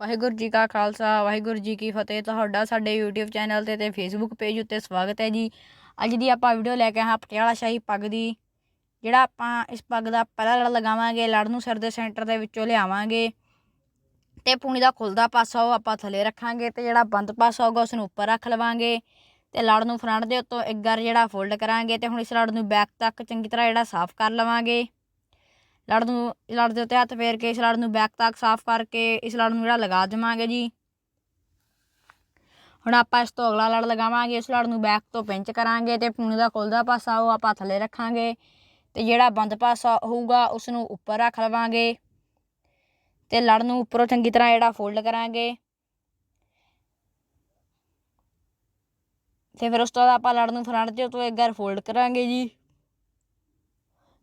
ਵਾਹਿਗੁਰੂ ਜੀ ਕਾ ਖਾਲਸਾ, ਵਾਹਿਗੁਰੂ ਜੀ ਕੀ ਫਤਿਹ। ਤੁਹਾਡਾ ਸਾਡੇ YouTube ਚੈਨਲ ਤੇ ਤੇ Facebook ਪੇਜ ਉੱਤੇ ਸਵਾਗਤ ਹੈ ਜੀ। ਅੱਜ ਦੀ ਆਪਾਂ ਵੀਡੀਓ ਲੈ ਕੇ ਆਏ ਹਾਂ ਪਟਿਆਲਾ ਸ਼ਾਹੀ ਪੱਗ ਦੀ, ਜਿਹੜਾ ਆਪਾਂ ਇਸ ਪੱਗ ਦਾ ਪਹਿਲਾ ਲੜ ਲਗਾਵਾਂਗੇ, ਲੜ ਨੂੰ ਸਿਰ ਦੇ ਸੈਂਟਰ ਦੇ ਵਿੱਚੋਂ ਲਿਆਵਾਂਗੇ ਤੇ ਪੂਣੀ ਦਾ ਖੁੱਲਦਾ ਪਾਸਾ ਉਹ ਆਪਾਂ ਥੱਲੇ ਰੱਖਾਂਗੇ ਤੇ ਜਿਹੜਾ ਬੰਦ ਪਾਸਾ ਹੋਊਗਾ ਉਸ ਨੂੰ ਉੱਪਰ ਰੱਖ ਲਵਾਂਗੇ ਤੇ ਲੜ ਨੂੰ ਫਰੰਟ ਦੇ ਉੱਤੋਂ ਇੱਕ ਗਰ ਜਿਹੜਾ ਫੋਲਡ ਕਰਾਂਗੇ ਤੇ ਹੁਣ ਇਸ ਲੜ ਨੂੰ ਬੈਕ ਤੱਕ ਚੰਗੀ ਤਰ੍ਹਾਂ ਜਿਹੜਾ ਸਾਫ਼ ਕਰ ਲਵਾਂਗੇ। ਲੜ ਨੂੰ, ਲੜ ਦੇ ਉੱਤੇ ਹੱਥ ਫੇਰ ਕੇ, ਇਸ ਲੜ ਨੂੰ ਬੈਕ ਤੱਕ ਸਾਫ਼ ਕਰਕੇ, ਇਸ ਲੜ ਨੂੰ ਜਿਹੜਾ ਲਗਾ ਦੇਵਾਂਗੇ ਜੀ। ਹੁਣ ਆਪਾਂ ਇਸ ਤੋਂ ਅਗਲਾ ਲੜ ਲਗਾਵਾਂਗੇ, ਇਸ ਲੜ ਨੂੰ ਬੈਕ ਤੋਂ ਪਿੰਚ ਕਰਾਂਗੇ ਤੇ ਪੂਣੀ ਦਾ ਖੁੱਲਦਾ ਪਾਸਾ ਉਹ ਆਪਾਂ ਥੱਲੇ ਰੱਖਾਂਗੇ ਤੇ ਜਿਹੜਾ ਬੰਦ ਪਾਸਾ ਹੋਊਗਾ ਉਸ ਨੂੰ ਉੱਪਰ ਰੱਖ ਲਵਾਂਗੇ ਤੇ ਲੜ ਨੂੰ ਉੱਪਰੋਂ ਚੰਗੀ ਤਰ੍ਹਾਂ ਜਿਹੜਾ ਫੋਲਡ ਕਰਾਂਗੇ। ਤੇ ਫਿਰ ਉਸ ਤੋਂ ਬਾਅਦ ਆਪਾਂ ਲੜ ਨੂੰ ਫਰੰਟ ਦੇ ਉੱਤੋਂ ਇੱਕ ਵਾਰ ਫੋਲਡ ਕਰਾਂਗੇ ਜੀ।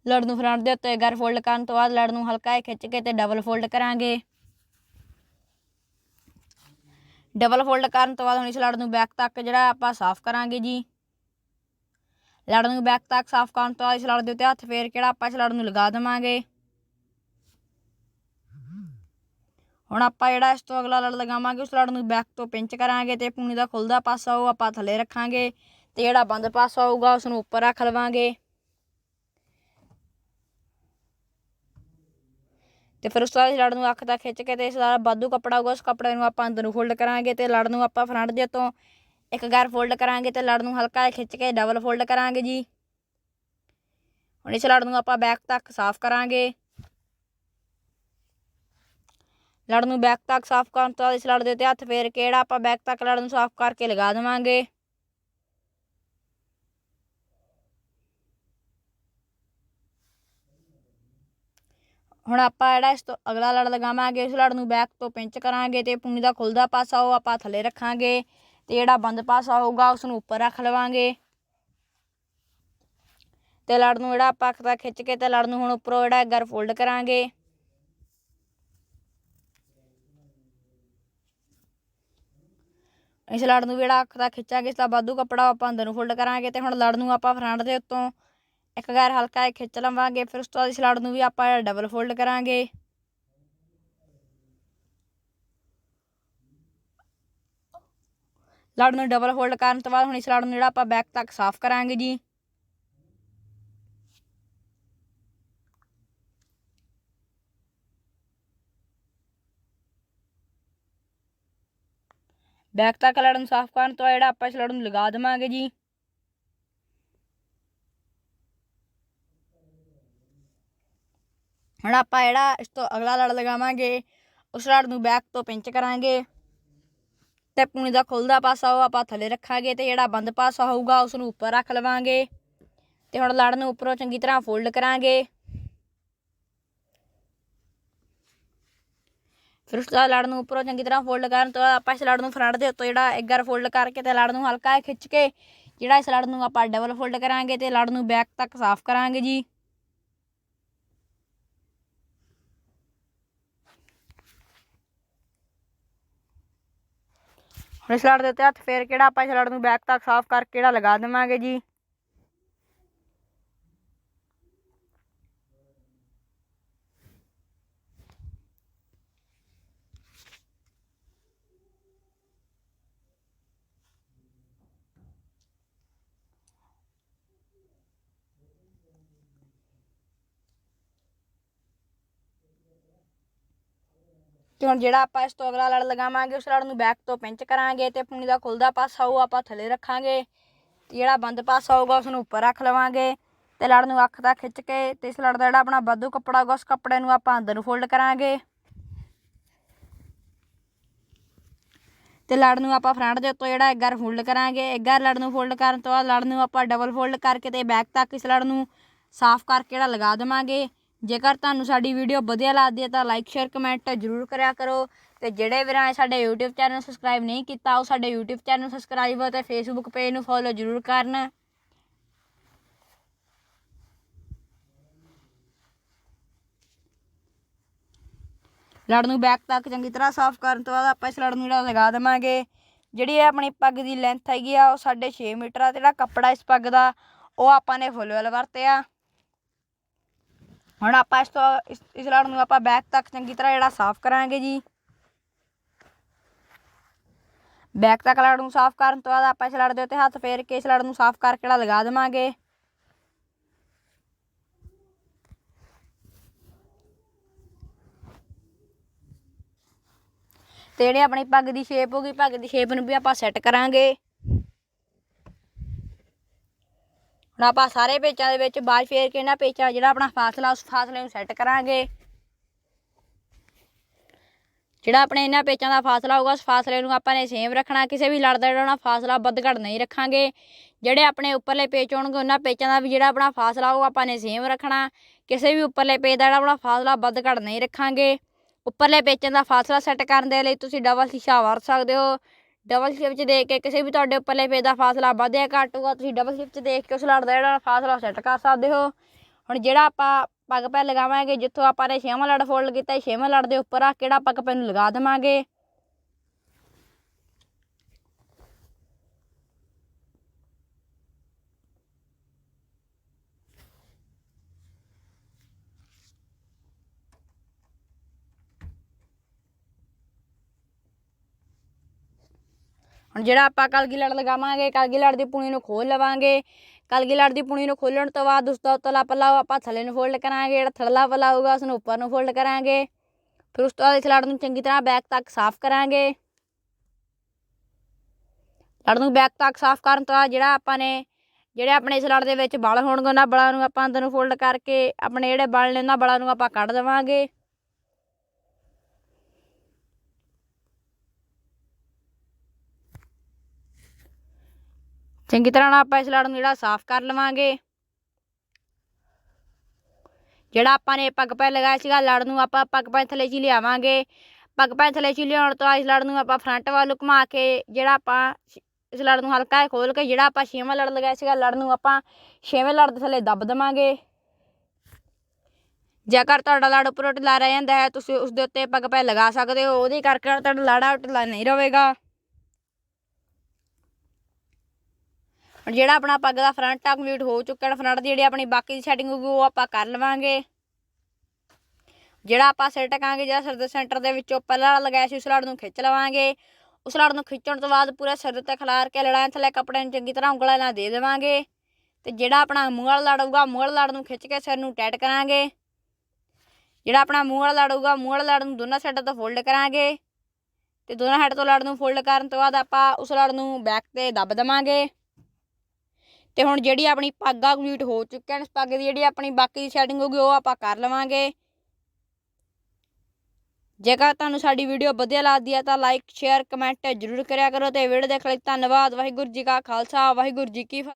ਲੜ ਨੂੰ ਫਰੰਟ ਦੇ ਉੱਤੇ ਇੱਕ ਫੋਲਡ ਕਰਨ ਤੋਂ ਬਾਅਦ ਲੜ ਨੂੰ ਹਲਕਾ ਜਿਹਾ ਖਿੱਚ ਕੇ ਤੇ ਡਬਲ ਫੋਲਡ ਕਰਾਂਗੇ। ਡਬਲ ਫੋਲਡ ਕਰਨ ਤੋਂ ਬਾਅਦ ਹੁਣ ਇਸ ਲੜ ਨੂੰ ਬੈਕ ਤੱਕ ਜਿਹੜਾ ਆਪਾਂ ਸਾਫ਼ ਕਰਾਂਗੇ ਜੀ। ਲੜ ਨੂੰ ਬੈਕ ਤੱਕ ਸਾਫ਼ ਕਰਨ ਤੋਂ ਬਾਅਦ ਇਸ ਲੜ ਦੇ ਉੱਤੇ ਹੱਥ ਫੇਰ ਕੇ ਆਪਾਂ ਇਸ ਲੜ ਨੂੰ ਲਗਾ ਦੇਵਾਂਗੇ। ਹੁਣ ਆਪਾਂ ਜਿਹੜਾ ਇਸ ਤੋਂ ਅਗਲਾ ਲੜ ਲਗਾਵਾਂਗੇ, ਉਸ ਲੜ ਨੂੰ ਬੈਕ ਤੋਂ ਪਿੰਚ ਕਰਾਂਗੇ ਤੇ ਪੂਣੀ ਦਾ ਖੁੱਲਦਾ ਪਾਸਾ ਉਹ ਆਪਾਂ ਥੱਲੇ ਰੱਖਾਂਗੇ ਤੇ ਜਿਹੜਾ ਬੰਦ ਪਾਸਾ ਹੋਊਗਾ ਉਸ ਨੂੰ ਉੱਪਰ ਰੱਖ ਲਵਾਂਗੇ। ਤੇ ਫਿਰ ਉਸ ਤੋਂ ਬਾਅਦ ਇਸ ਲੜ ਨੂੰ ਅੱਖ ਤੱਕ ਖਿੱਚ ਕੇ ਤੇ ਇਸ ਦਾ ਬਾਦੂ ਕੱਪੜਾ ਹੋਊਗਾ ਉਸ ਕੱਪੜੇ ਨੂੰ ਆਪਾਂ ਅੰਦਰ ਨੂੰ ਫੋਲਡ ਕਰਾਂਗੇ ਤੇ ਲੜ ਨੂੰ ਆਪਾਂ ਫਰੰਟ ਦੇ ਤੋਂ ਇੱਕ ਗਾਰ ਫੋਲਡ ਕਰਾਂਗੇ ਤੇ ਲੜ ਨੂੰ ਹਲਕਾ ਜਿਹਾ ਖਿੱਚ ਕੇ ਡਬਲ ਫੋਲਡ ਕਰਾਂਗੇ ਜੀ। ਹੁਣ ਇਸ ਲੜ ਨੂੰ ਆਪਾਂ ਬੈਕ ਤੱਕ ਸਾਫ਼ ਕਰਾਂਗੇ। ਲੜ ਨੂੰ ਬੈਕ ਤੱਕ ਸਾਫ਼ ਕਰਨ ਤੋਂ ਬਾਅਦ ਇਸ ਲੜ ਦੇ ਉੱਤੇ ਹੱਥ ਫੇਰ ਕਿਹੜਾ ਆਪਾਂ ਬੈਕ ਤੱਕ ਲੜ ਨੂੰ ਸਾਫ਼ ਕਰਕੇ ਲਗਾ ਦੇਵਾਂਗੇ। ਹੁਣ ਆਪਾਂ ਜਿਹੜਾ ਇਸ ਤੋਂ ਅਗਲਾ ਲੜ ਲਗਾਵਾਂਗੇ, ਇਸ ਲੜ ਨੂੰ ਬੈਕ ਤੋਂ ਪਿੰਚ ਕਰਾਂਗੇ ਤੇ ਪੂਣੀ ਦਾ ਖੁੱਲਦਾ ਪਾਸਾ ਉਹ ਆਪਾਂ ਥੱਲੇ ਰੱਖਾਂਗੇ ਤੇ ਜਿਹੜਾ ਬੰਦ ਪਾਸਾ ਹੋਊਗਾ ਉਸ ਨੂੰ ਉੱਪਰ ਰੱਖ ਲਵਾਂਗੇ। ਤੇ ਲੜ ਨੂੰ ਜਿਹੜਾ ਆਪਾਂ ਅੱਖ ਖਿੱਚ ਕੇ ਤੇ ਲੜ ਨੂੰ ਹੁਣ ਉੱਪਰੋਂ ਜਿਹੜਾ ਗਰ ਫੋਲਡ ਕਰਾਂਗੇ। ਇਸ ਲੜ ਨੂੰ ਜਿਹੜਾ ਅੱਖ ਦਾ ਖਿੱਚਾਂਗੇ, ਇਸ ਦਾ ਬਾਦੂ ਕੱਪੜਾ ਆਪਾਂ ਅੰਦਰ ਨੂੰ ਫੋਲਡ ਕਰਾਂਗੇ ਤੇ ਹੁਣ ਲੜ ਨੂੰ ਆਪਾਂ ਫਰੰਟ ਦੇ ਉੱਤੋਂ ਇੱਕ ਗੈਰ ਹਲਕਾ ਜਿਹਾ ਖਿੱਚ ਲਵਾਂਗੇ, ਫਿਰ ਉਸ ਤੋਂ ਬਾਅਦ ਇਸ ਲੜ ਨੂੰ ਵੀ ਆਪਾਂ ਡਬਲ ਫੋਲਡ ਕਰਾਂਗੇ। ਲੜ ਨੂੰ ਡਬਲ ਫੋਲਡ ਕਰਨ ਤੋਂ ਬਾਅਦ ਹੁਣ ਇਸ ਲੜ ਨੂੰ ਜਿਹੜਾ ਆਪਾਂ ਬੈਕ ਤੱਕ ਸਾਫ਼ ਕਰਾਂਗੇ ਜੀ। ਬੈਕ ਤੱਕ ਲੜ ਨੂੰ ਸਾਫ਼ ਕਰਨ ਤੋਂ ਬਾਅਦ ਜਿਹੜਾ ਆਪਾਂ ਇਸ ਲੜ ਨੂੰ ਲਗਾ ਦੇਵਾਂਗੇ ਜੀ। ਹੁਣ ਆਪਾਂ ਜਿਹੜਾ ਇਸ ਤੋਂ ਅਗਲਾ ਲੜ ਲਗਾਵਾਂਗੇ, ਉਸ ਲੜ ਨੂੰ ਬੈਕ ਤੋਂ ਪਿੰਚ ਕਰਾਂਗੇ ਤੇ ਪੂਣੀ ਦਾ ਖੁੱਲਦਾ ਪਾਸਾ ਉਹ ਆਪਾਂ ਥੱਲੇ ਰੱਖਾਂਗੇ ਤੇ ਜਿਹੜਾ ਬੰਦ ਪਾਸਾ ਹੋਊਗਾ ਉਸ ਨੂੰ ਉੱਪਰ ਰੱਖ ਲਵਾਂਗੇ ਤੇ ਹੁਣ ਲੜ ਨੂੰ ਉੱਪਰੋਂ ਚੰਗੀ ਤਰ੍ਹਾਂ ਫੋਲਡ ਕਰਾਂਗੇ। ਫਿਰ ਉਸ ਤੋਂ ਲੜ ਨੂੰ ਉੱਪਰੋਂ ਚੰਗੀ ਤਰ੍ਹਾਂ ਫੋਲਡ ਕਰਨ ਤੋਂ ਬਾਅਦ ਆਪਾਂ ਇਸ ਲੜ ਨੂੰ ਫਰੰਟ ਦੇ ਉੱਤੋਂ ਜਿਹੜਾ ਇੱਕ ਵਾਰ ਫੋਲਡ ਕਰਕੇ ਤੇ ਲੜ ਨੂੰ ਹਲਕਾ ਖਿੱਚ ਕੇ ਜਿਹੜਾ ਇਸ ਲੜ ਨੂੰ ਆਪਾਂ ਡਬਲ ਫੋਲਡ ਕਰਾਂਗੇ ਤੇ ਲੜ ਨੂੰ ਬੈਕ ਤੱਕ ਸਾਫ਼ ਕਰਾਂਗੇ ਜੀ। ਹੁਣ ਇਸ ਦੇ ਉੱਤੇ ਹੱਥ ਫੇਰ ਕਿਹੜਾ ਆਪਾਂ ਸਲੜ ਨੂੰ ਬੈਕ ਤੱਕ ਸਾਫ਼ ਕਰਕੇ ਕਿਹੜਾ ਲਗਾ ਦੇਵਾਂਗੇ ਜੀ? ਤੇ ਹੁਣ ਜਿਹੜਾ ਆਪਾਂ ਇਸ ਤੋਂ ਅਗਲਾ ਲੜ ਲਗਾਵਾਂਗੇ, ਉਸ ਲੜ ਨੂੰ ਬੈਕ ਤੋਂ ਪਿੰਚ ਕਰਾਂਗੇ ਤੇ ਪੁਣੀ ਦਾ ਖੁੱਲਦਾ ਪਾਸਾ ਉਹ ਆਪਾਂ ਥੱਲੇ ਰੱਖਾਂਗੇ। ਤੇ ਜਿਹੜਾ ਬੰਦ ਪਾਸਾ ਹੋਊਗਾ ਉਸ ਨੂੰ ਉੱਪਰ ਰੱਖ ਲਵਾਂਗੇ। ਤੇ ਲੜ ਨੂੰ ਅੱਖ ਤੱਕ ਖਿੱਚ ਕੇ ਤੇ ਇਸ ਲੜ ਦਾ ਜਿਹੜਾ ਆਪਣਾ ਵਾਧੂ ਕੱਪੜਾ ਹੋਊਗਾ, ਉਸ ਕੱਪੜੇ ਨੂੰ ਆਪਾਂ ਅੰਦਰ ਨੂੰ ਫੋਲਡ ਕਰਾਂਗੇ। ਤੇ ਲੜ ਨੂੰ ਆਪਾਂ ਫਰੰਟ ਦੇ ਉੱਤੋਂ ਜਿਹੜਾ ਇੱਕ ਵਾਰ ਫੋਲਡ ਕਰਾਂਗੇ। ਇੱਕ ਵਾਰ ਲੜ ਨੂੰ ਫੋਲਡ ਕਰਨ ਤੋਂ ਬਾਅਦ ਲੜ ਨੂੰ ਆਪਾਂ ਡਬਲ ਫੋਲਡ ਕਰਕੇ ਤੇ ਬੈਕ ਤੱਕ ਇਸ ਲੜ ਨੂੰ ਸਾਫ਼ ਕਰਕੇ ਜਿਹੜਾ ਲਗਾ ਦੇਵਾਂਗੇ। ਜੇਕਰ ਤੁਹਾਨੂੰ ਸਾਡੀ ਵੀਡੀਓ ਵਧੀਆ ਲੱਗਦੀ ਹੈ ਤਾਂ ਲਾਈਕ ਸ਼ੇਅਰ ਕਮੈਂਟ ਜ਼ਰੂਰ ਕਰਿਆ ਕਰੋ। ਤੇ ਜਿਹੜੇ ਵੀਰਾਂ ਨੇ ਸਾਡੇ YouTube ਚੈਨਲ ਸਬਸਕ੍ਰਾਈਬ ਨਹੀਂ ਕੀਤਾ, ਉਹ ਸਾਡੇ YouTube ਚੈਨਲ ਨੂੰ ਸਬਸਕ੍ਰਾਈਬ ਅਤੇ Facebook ਪੇਜ ਨੂੰ ਫੋਲੋ ਜ਼ਰੂਰ ਕਰਨ। ਲੜ ਨੂੰ ਬੈਕ ਤੱਕ ਚੰਗੀ ਤਰ੍ਹਾਂ ਸਾਫ਼ ਕਰਨ ਤੋਂ ਬਾਅਦ ਆਪਾਂ ਇਸ ਲੜ ਨੂੰ ਜਿਹੜਾ ਲਗਾ ਦੇਵਾਂਗੇ। ਜਿਹੜੀ ਇਹ ਆਪਣੀ ਪੱਗ ਦੀ ਲੈਂਥ ਹੈਗੀ ਆ, ਉਹ 6.5 ਮੀਟਰ ਆ, ਤੇ ਜਿਹੜਾ ਕੱਪੜਾ ਇਸ ਪੱਗ ਦਾ, ਉਹ ਆਪਾਂ ਨੇ ਫੁੱਲ ਵਾਲਾ ਵਰਤਿਆ। ਹੁਣ ਆਪਾਂ ਇਸ ਤੋਂ ਇਸ ਇਸ ਲੜ ਨੂੰ ਆਪਾਂ ਬੈਕ ਤੱਕ ਚੰਗੀ ਤਰ੍ਹਾਂ ਜਿਹੜਾ ਸਾਫ਼ ਕਰਾਂਗੇ ਜੀ। ਬੈਕ ਤੱਕ ਲੜ ਨੂੰ ਸਾਫ਼ ਕਰਨ ਤੋਂ ਬਾਅਦ ਆਪਾਂ ਇਸ ਲੜ ਦੇ ਉੱਤੇ ਹੱਥ ਫੇਰ ਕੇ ਇਸ ਲੜ ਨੂੰ ਸਾਫ਼ ਕਰਕੇ ਜਿਹੜਾ ਲਗਾ ਦੇਵਾਂਗੇ। ਤੇ ਜਿਹੜੇ ਆਪਣੀ ਪੱਗ ਦੀ ਸ਼ੇਪ ਹੋ ਗਈ, ਪੱਗ ਦੀ ਸ਼ੇਪ ਨੂੰ ਵੀ ਆਪਾਂ ਸੈੱਟ ਕਰਾਂਗੇ। ਹੁਣ ਆਪਾਂ ਸਾਰੇ ਪੇਚਾਂ ਦੇ ਵਿੱਚ ਬਾਅਦ ਫੇਰ ਕੇ ਨਾ ਪੇਚਾ, ਜਿਹੜਾ ਆਪਣਾ ਫਾਸਲਾ, ਉਸ ਫਾਸਲੇ ਨੂੰ ਸੈੱਟ ਕਰਾਂਗੇ। ਜਿਹੜਾ ਆਪਣੇ ਇਹਨਾਂ ਪੇਚਾਂ ਦਾ ਫਾਸਲਾ ਹੋਊਗਾ, ਉਸ ਫਾਸਲੇ ਨੂੰ ਆਪਾਂ ਨੇ ਸੇਮ ਰੱਖਣਾ। ਕਿਸੇ ਵੀ ਲੜਦਾ ਜਿਹੜਾ ਨਾ ਫਾਸਲਾ ਵੱਧ ਘੱਟ ਨਹੀਂ ਰੱਖਾਂਗੇ। ਜਿਹੜੇ ਆਪਣੇ ਉੱਪਰਲੇ ਪੇਚ ਹੋਣਗੇ, ਉਹਨਾਂ ਪੇਚਾਂ ਦਾ ਵੀ ਜਿਹੜਾ ਆਪਣਾ ਫਾਸਲਾ ਉਹ ਆਪਾਂ ਨੇ ਸੇਮ ਰੱਖਣਾ। ਕਿਸੇ ਵੀ ਉੱਪਰਲੇ ਪੇਚ ਦਾ ਜਿਹੜਾ ਆਪਣਾ ਫਾਸਲਾ ਵੱਧ ਘੱਟ ਨਹੀਂ ਰੱਖਾਂਗੇ। ਉੱਪਰਲੇ ਪੇਚਾਂ ਦਾ ਫਾਸਲਾ ਸੈੱਟ ਕਰਨ ਦੇ ਲਈ ਤੁਸੀਂ ਡਬਲ ਸ਼ੀਸ਼ਾ ਵਰਤ ਸਕਦੇ ਹੋ। ਡਬਲ ਸ਼ੀਸ਼ੇ 'ਚ ਦੇਖ ਕੇ ਕਿਸੇ ਵੀ ਤੁਹਾਡੇ ਉੱਪਰਲੇ ਪੇਜ ਦਾ ਫਾਸਲਾ ਵੱਧ ਜਾਂ ਘੱਟ ਹੋਊਗਾ ਤੁਸੀਂ ਡਬਲ ਸ਼ੀਸ਼ੇ 'ਚ ਦੇਖ ਕੇ ਉਸ ਲੜ ਦਾ ਜਿਹੜਾ ਫਾਸਲਾ ਸੈੱਟ ਕਰ ਸਕਦੇ ਹੋ। ਹੁਣ ਜਿਹੜਾ ਆਪਾਂ ਪੱਗ ਪੈ ਲਗਾਵਾਂਗੇ, ਜਿੱਥੋਂ ਆਪਾਂ ਨੇ ਛੇਵਾਂ ਲੜ ਫੋਲਡ ਕੀਤਾ, ਛੇਵਾਂ ਲੜ ਦੇ ਉੱਪਰ ਆ, ਕਿਹੜਾ ਪੱਗ ਪੈ ਨੂੰ ਲਗਾ ਦੇਵਾਂਗੇ? ਹੁਣ ਜਿਹੜਾ ਆਪਾਂ ਕਲਗੀ ਲੜ ਲਗਾਵਾਂਗੇ ਕਲਗੀ ਲੜ ਦੀ ਪੁਣੀ ਨੂੰ ਖੋਲ ਲਵਾਂਗੇ। ਕਲਗੀ ਲੜ ਦੀ ਪੁਣੀ ਨੂੰ ਖੋਲਣ ਤੋਂ ਬਾਅਦ ਉਸ ਦਾ ਉਤਲਾ ਪੱਲਾ ਆਪਾਂ ਥੱਲੇ ਨੂੰ ਫੋਲਡ ਕਰਾਂਗੇ, ਜਿਹੜਾ ਥੱਲਾ ਪੱਲਾ ਹੋਊਗਾ ਉਸ ਨੂੰ ਉੱਪਰ ਨੂੰ ਫੋਲਡ ਕਰਾਂਗੇ। ਫਿਰ ਉਸ ਤੋਂ ਬਾਅਦ ਇਸ ਲੜ ਨੂੰ ਚੰਗੀ ਤਰ੍ਹਾਂ ਬੈਕ ਤੱਕ ਸਾਫ਼ ਕਰਾਂਗੇ। ਲੜ ਨੂੰ ਬੈਕ ਤੱਕ ਸਾਫ਼ ਕਰਨ ਤੋਂ ਬਾਅਦ ਜਿਹੜਾ ਆਪਾਂ ਨੇ, ਜਿਹੜੇ ਆਪਣੇ ਇਸ ਲੜ ਦੇ ਵਿੱਚ ਬਲ ਹੋਣਗੇ, ਉਹਨਾਂ ਬਲਾਂ ਨੂੰ ਆਪਾਂ ਅੰਦਰ ਨੂੰ ਫੋਲਡ ਕਰਕੇ, ਆਪਣੇ ਜਿਹੜੇ ਬਲ ਨੇ ਉਹਨਾਂ ਬਲਾਂ ਨੂੰ ਆਪਾਂ ਕੱਢ ਦੇਵਾਂਗੇ। ਚੰਗੀ ਤਰ੍ਹਾਂ ਨਾਲ ਆਪਾਂ ਇਸ ਲੜ ਨੂੰ ਜਿਹੜਾ ਸਾਫ਼ ਕਰ ਲਵਾਂਗੇ। ਜਿਹੜਾ ਆਪਾਂ ਨੇ ਪੱਗ ਪੈ ਲਗਾਇਆ ਸੀਗਾ, ਲੜ ਨੂੰ ਆਪਾਂ ਪੱਗ ਪੈ ਥੱਲੇ ਚ ਲਿਆਵਾਂਗੇ। ਪੱਗ ਪੈ ਥੱਲੇ ਚ ਲਿਆਉਣ ਤੋਂ ਇਸ ਲੜ ਨੂੰ ਆਪਾਂ ਫਰੰਟ ਵੱਲ ਨੂੰ ਘੁਮਾ ਕੇ, ਜਿਹੜਾ ਆਪਾਂ ਇਸ ਲੜ ਨੂੰ ਹਲਕਾ ਜਿਹਾ ਖੋਲ ਕੇ, ਜਿਹੜਾ ਆਪਾਂ ਛੇਵਾਂ ਲੜ ਲਗਾਇਆ ਸੀਗਾ, ਲੜ ਨੂੰ ਆਪਾਂ ਛੇਵੇਂ ਲੜ ਦੇ ਥੱਲੇ ਦੱਬ ਦੇਵਾਂਗੇ। ਜੇਕਰ ਤੁਹਾਡਾ ਲੜ ਉੱਪਰ ਢਿੱਲਾ ਰਹਿ ਜਾਂਦਾ ਹੈ, ਤੁਸੀਂ ਉਸ ਦੇ ਉੱਤੇ ਪੱਗ ਪੈ ਲਗਾ ਸਕਦੇ ਹੋ। ਉਹਦੇ ਕਰਕੇ ਤੁਹਾਡਾ ਲੜਾ ਢਿੱਲਾ ਨਹੀਂ ਰਹੇਗਾ। ਹੁਣ ਜਿਹੜਾ ਆਪਣਾ ਪੱਗ ਦਾ ਫਰੰਟ ਆ ਕੰਪਲੀਟ ਹੋ ਚੁੱਕਿਆ ਹੈ। ਫਰੰਟ ਦੀ ਜਿਹੜੀ ਆਪਣੀ ਬਾਕੀ ਦੀ ਸੈਟਿੰਗ ਹੋਊਗੀ, ਉਹ ਆਪਾਂ ਕਰ ਲਵਾਂਗੇ। ਜਿਹੜਾ ਆਪਾਂ ਸਿਰ ਟਕਾਂਗੇ, ਜਿਹੜਾ ਸਿਰ ਦੇ ਸੈਂਟਰ ਦੇ ਵਿੱਚੋਂ ਪਹਿਲਾਂ ਵਾਲਾ ਲਗਾਇਆ ਸੀ, ਉਸ ਲੜ ਨੂੰ ਖਿੱਚ ਲਵਾਂਗੇ। ਉਸ ਲੜ ਨੂੰ ਖਿੱਚਣ ਤੋਂ ਬਾਅਦ ਪੂਰੇ ਸਿਰ ਤੇ ਖਿਲਾਰ ਕੇ ਲੜਾਂ ਥੱਲੇ ਕੱਪੜੇ ਨੂੰ ਚੰਗੀ ਤਰ੍ਹਾਂ ਉਂਗਲਾਂ ਨਾਲ ਦੇ ਦੇਵਾਂਗੇ। ਤੇ ਜਿਹੜਾ ਆਪਣਾ ਮੂੰਹ ਵਾਲਾ ਲੜ ਮੂੰਹ ਵਾਲਾ ਲੜ ਨੂੰ ਖਿੱਚ ਕੇ ਸਿਰ ਨੂੰ ਟਾਈਟ ਕਰਾਂਗੇ। ਜਿਹੜਾ ਆਪਣਾ ਮੂੰਹ ਵਾਲਾ ਲੜੂਗਾ ਮੂੰਹ ਵਾਲਾ ਲੜ ਨੂੰ ਦੋਨਾਂ ਸਾਈਡਾਂ ਤੋਂ ਫੋਲਡ ਕਰਾਂਗੇ। ਤੇ ਦੋਨਾਂ ਸਾਈਡ ਤੋਂ ਲੜ ਨੂੰ ਫੋਲਡ ਕਰਨ ਤੋਂ ਬਾਅਦ ਆਪਾਂ ਉਸ ਲੜ ਨੂੰ ਬੈਕ ਤੇ ਦੱਬ ਦੇਵਾਂਗੇ। ਤੇ ਹੁਣ ਜਿਹੜੀ ਆਪਣੀ ਪੱਗ ਆ ਕੰਪਲੀਟ ਹੋ ਚੁੱਕੀ ਨੇ, ਪੱਗ ਦੀ ਜਿਹੜੀ ਆਪਣੀ ਬਾਕੀ ਦੀ ਸੈਟਿੰਗ ਹੋਊਗੀ, ਉਹ ਆਪਾਂ ਕਰ ਲਵਾਂਗੇ। ਜੇਕਰ ਤੁਹਾਨੂੰ ਸਾਡੀ ਵੀਡੀਓ ਵਧੀਆ ਲੱਗਦੀ ਹੈ ਤਾਂ ਲਾਈਕ ਸ਼ੇਅਰ ਕਮੈਂਟ ਜ਼ਰੂਰ ਕਰਿਆ ਕਰੋ ਤੇ ਵੀਡੀਓ ਦੇਖਣ ਲਈ। ਧੰਨਵਾਦ, ਵਾਹਿਗੁਰੂ ਜੀ ਕਾ ਖਾਲਸਾ, ਵਾਹਿਗੁਰੂ ਜੀ ਕੀ ਫਤਿਹ।